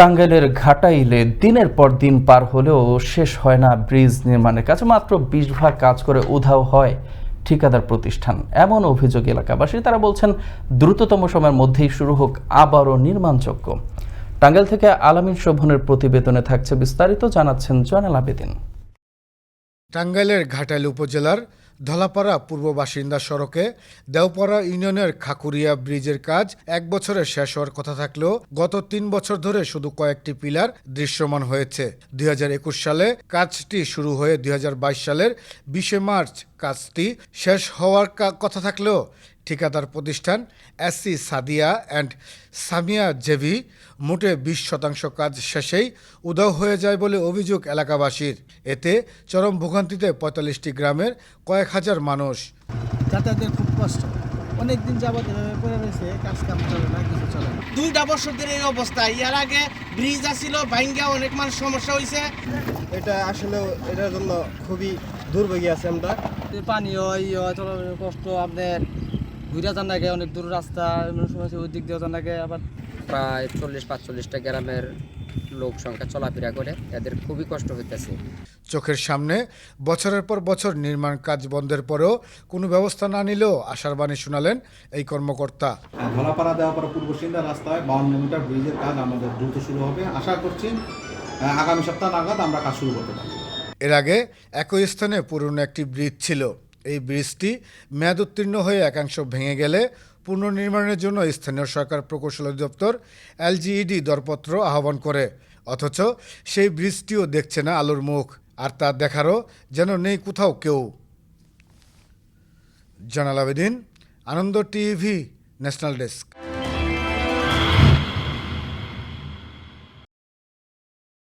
টাঙ্গাইলের ঘাটাইলে দিনের পর দিন পার হলেও শেষ হয় না ব্রিজ নির্মাণের কাজ, মাত্র বিশ ভাগ কাজ করে উধাও হয় ঠিকাদার প্রতিষ্ঠান। এমন অভিযোগ এলাকাবাসী, তারা বলছেন, দ্রুততম সময়ের মধ্যেই শুরু হোক আবারও নির্মাণযোগ্য। টাঙ্গাইল থেকে আলামিন শোভনের প্রতিবেদনে থাকছে বিস্তারিত, জানাচ্ছেন জয়নাল আবেদিন। টাঙ্গাইলের ঘাটাইল উপজেলার ধলাপাড়া পূর্ব বাসিন্দা সড়কে দেওপাড়া ইউনিয়নের খাকুরিয়া ব্রিজের কাজ এক বছরে শেষ হওয়ার কথা থাকলেও গত তিন বছর ধরে শুধু কয়েকটি পিলার দৃশ্যমান হয়েছে। দুই হাজার একুশ সালে কাজটি শুরু হয়ে দুই হাজার বাইশ সালের বিশে মার্চ কাজটি শেষ হওয়ার কথা থাকলেও ঠিকাদার প্রতিষ্ঠান SC Sadia and Samia JV মোটে বিশ শতাংশ কাজ শেষেই উদাও হয়ে যায় বলে অভিযোগ এলাকাবাসীর। এতে চরম ভোগান্তিতে পঁয়তাল্লিশটি গ্রামের কয়েক হাজার মানুষ। যাতায়াতের খুব কষ্ট। অনেক দিন যাবত এভাবে পড়ে রয়েছে কাজ কাম চলে না কিছু চলে না। দুইটা বছর ধরে এই অবস্থা ইয়ার আগে ব্রিজ আসিল ভাঙ্গা অনেক মানুষ সমস্যা হয়েছে এটা আসলে এটার জন্য খুবই দুর্ভোগী আছে আমরা। পানীয় পানি হয় ইয়ে হয় চলাফেরার কষ্ট আপনার ঘুরে যান নাকি অনেক দূর রাস্তা এমন সময় আছে, ওই দিক দিয়ে যান নাকি আবার প্রায় চল্লিশ পাঁচচল্লিশটা গ্রামের লোক সংখ্যা চলাফেরা করে এদের খুবই কষ্ট হইতেছে। চোখের সামনে বছরের পর বছর নির্মাণ কাজ বন্ধের পরেও কোনো ব্যবস্থা না নিলেও আশার বাণী শোনালেন এই কর্মকর্তা। ধলাপাড়া দেওয়াপাড়া পূর্ব সিন্ধা রাস্তায় বাউন্ন মিটার ব্রিজের কাজ আমাদের দ্রুত শুরু হবে। আশা করছি আগামী সপ্তাহ নাগাদ আমরা কাজ শুরু করতে পারব। এর আগে একই স্থানে পুরনো একটি ব্রিজ ছিল। এই ব্রিজটি মেয়াদ উত্তীর্ণ হয়ে একাংশ ভেঙে গেলে পুনর্নির্মাণের জন্য স্থানীয় সরকার প্রকৌশল অধিদপ্তর, এলজিইডি দরপত্র আহ্বান করে। অথচ সেই ব্রিজটিও দেখছে না আলোর মুখ, আর তা দেখারও যেন নেই কোথাও কেউ। জানাল Abedin Ananda TV, national desk.